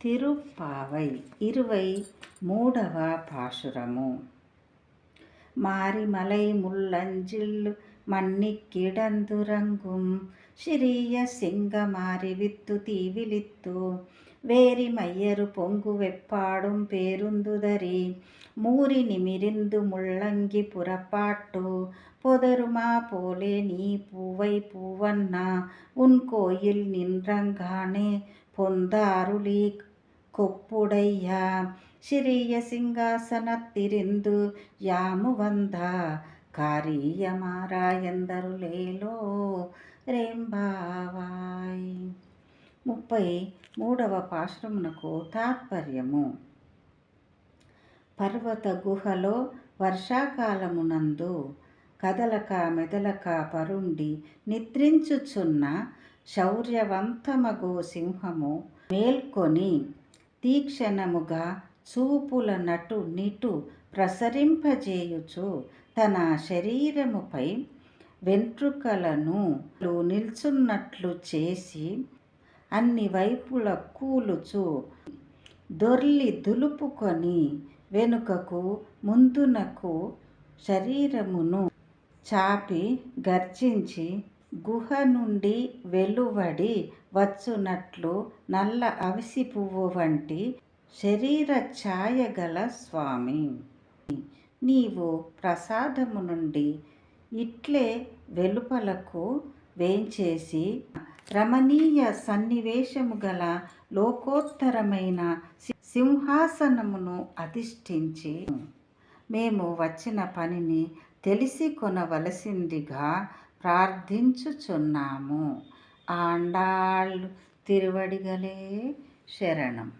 திருப்பாவை. இருவை ಮೂಡವ பாசுரமோ? மாரிமலை முள்ளஞ்சில் மண்ணி கிடந்துறங்கும் சிறிய சிங்கமாரி with தீவிலித்து vary மையரு பொங்கு வெப்பாடும் பேருந்துதறி மூரி நிமிரிந்து முள்ளங்கி புறப்பாட்டு பொதருமா போலே நீ பூவை பூவன்னா உன் கோயில் நின்றங்கானே பொந்த கொப்புடையா சிறிய సింహాసనత్తిరిందు యాము వంద కారీయమారాయందరు లేలో రేంబావాయ్ ముప్పై మూడవ పాశ్రమునకు తాత్పర్యము పర్వత గుహలో వర్షాకాలమునందు కదలక మెదలక పరుండి నిద్రించుచున్న శౌర్యవంతమగు సింహము మేల్కొని తీక్షణముగా చూపుల నటు నిటు ప్రసరింపజేయుచు తన శరీరముపై వెంట్రుకలను నిల్చున్నట్లు చేసి అన్ని వైపుల కూలుచు దొర్లి దులుపుకొని వెనుకకు ముందునకు శరీరమును చాపి గర్జించి గుహ నుండి వెలువడి వచ్చునట్లు నల్ల అవిసి పువ్వు వంటి శరీర ఛాయ గల స్వామి. నీవు ప్రసాదము నుండి ఇట్లే వెలుపలకు వేంచేసి రమణీయ సన్నివేశము గల లోకోత్తరమైన సింహాసనమును అధిష్ఠించి మేము వచ్చిన పనిని తెలిసి కొనవలసిందిగా ప్రార్థించుచున్నాము. ఆండాళ్ళు తిరువడిగలే శరణం.